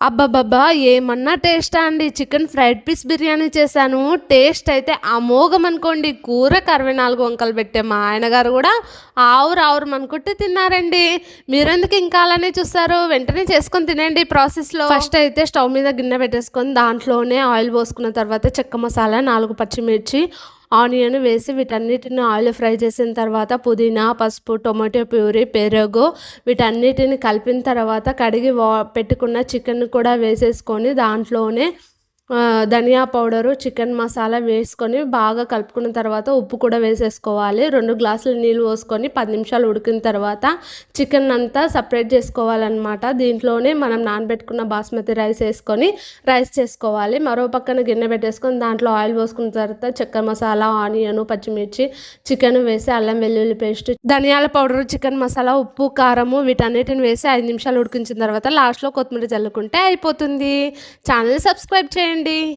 అబ్బబ్బబ్బా! ఏమన్నా టేస్టా అండి. చికెన్ ఫ్రైడ్ పీస్ బిర్యానీ చేశాను. టేస్ట్ అయితే అమోఘం అనుకోండి కూరకు 64 వంకలు పెట్టే మా ఆయనగారు కూడా ఆవురు ఆవురుమనుకుంటూ తిన్నారండి. మీరెందుకు ఇంకా అలానే చూస్తారు? వెంటనే చేసుకొని తినండి ప్రాసెస్‌లో. ఫస్ట్ అయితే స్టవ్ మీద గిన్నె పెట్టేసుకొని దాంట్లోనే ఆయిల్ పోసుకున్న తర్వాత చెక్క మసాలా, నాలుగు పచ్చిమిర్చి, ఆనియన్ వేసి వీటన్నిటిని ఆయిల్ ఫ్రై చేసిన తర్వాత పుదీనా, పసుపు, టొమాటో ప్యూరీ, పెరుగు వీటన్నిటిని కలిపిన తర్వాత కడిగి వా పెట్టుకున్న చికెన్ కూడా వేసేసుకొని దాంట్లోనే ధనియా పౌడరు, చికెన్ మసాలా వేసుకొని బాగా కలుపుకున్న తర్వాత ఉప్పు కూడా వేసేసుకోవాలి. రెండు గ్లాసులు నీళ్ళు పోసుకొని పది నిమిషాలు ఉడికిన తర్వాత చికెన్ అంతా సపరేట్ చేసుకోవాలనమాట. దీంట్లోనే మనం నానబెట్టుకున్న బాస్మతి రైస్ వేసుకొని రైస్ చేసుకోవాలి. మరో పక్కన గిన్నె పెట్టేసుకొని దాంట్లో ఆయిల్ పోసుకున్న తర్వాత చెక్క మసాలా, ఆనియను, పచ్చిమిర్చి, చికెన్ వేసి అల్లం వెల్లుల్లి పేస్ట్, ధనియాల పౌడరు, చికెన్ మసాలా, ఉప్పు, కారము వీటన్నిటిని వేసి ఐదు నిమిషాలు ఉడికించిన తర్వాత లాస్ట్‌లో కొత్తిమీర చల్లుకుంటే అయిపోతుంది. ఛానల్ సబ్స్క్రైబ్ చేయండి. అండి